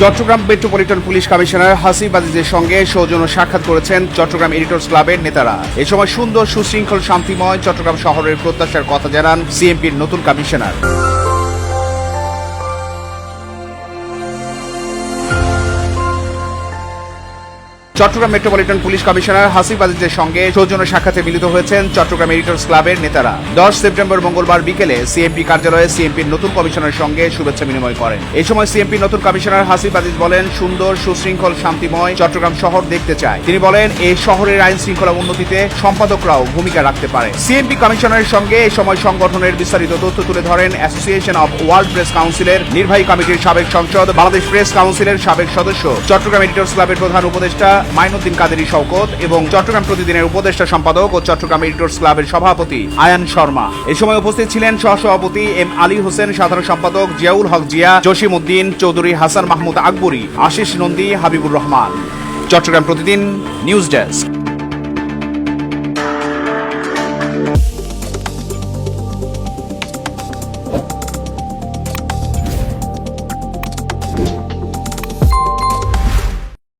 Chittagong metropolitan police commissioner Hasib আজিজের সঙ্গে সৌজন্য সাক্ষাৎ করেছেন চট্টগ্রাম এডিটর্স ক্লাবের নেতারা। এ সময় সুন্দর সুশৃঙ্খল শান্তিময় চট্টগ্রাম শহরের প্রত্যাশার কথা জানান সিএমপির নতুন commissioner. Chittagong metropolitan police commissioner Hasib আজিজের সঙ্গে সৌজন্য সাক্ষাতে মিলিত হয়েছেন চট্টগ্রাম এডিটর্স ক্লাবের নেতারা। দশ সেপ্টেম্বর মঙ্গলবার বিকেলে সিএমপি কার্যালয়ে সিএমপির নতুন কমিশনারের সঙ্গে শুভেচ্ছা বিনিময় করেন। এই সময় সিএমপি নতুন কমিশনার হাসিব আজিজ বলেন, সুন্দর, সুশৃঙ্খল, শান্তিময় চট্টগ্রাম শহর দেখতে চায়। তিনি বলেন এই শহরের আইন শৃঙ্খলা উন্নতিতে সম্পাদকরাও ভূমিকা রাখতে পারে। সিএমপি কমিশনারের সঙ্গে এই সময় সংগঠনের বিস্তারিত তথ্য তুলে ধরেন অ্যাসোসিয়েশন অব ওয়ার্ল্ড প্রেস কাউন্সিলের নির্বাহী কমিটির সাবেক সংসদ, বাংলাদেশ প্রেস কাউন্সিলের সাবেক সদস্য। চট্টগ্রাম এডিটর্স ক্লাবের প্রধান উপদেষ্টা মাইনুদ্দিন কাদেরী শওকত এবং চট্টগ্রাম প্রতিদিনের উপদেষ্টা সম্পাদক ও চট্টগ্রাম এডিটর্স ক্লাবের সভাপতি আয়ান শর্মা। এ সময় উপস্থিত ছিলেন সহসভাপতি এম আলী হোসেন, সাধারণ সম্পাদক জিয়াউল হক জিয়া, জসিম উদ্দিন, চৌধুরী হাসান মাহমুদ আকবরী, আশিস নন্দী, হাবিবুর রহমান। চট্টগ্রাম প্রতিদিন নিউজ ডেস্ক।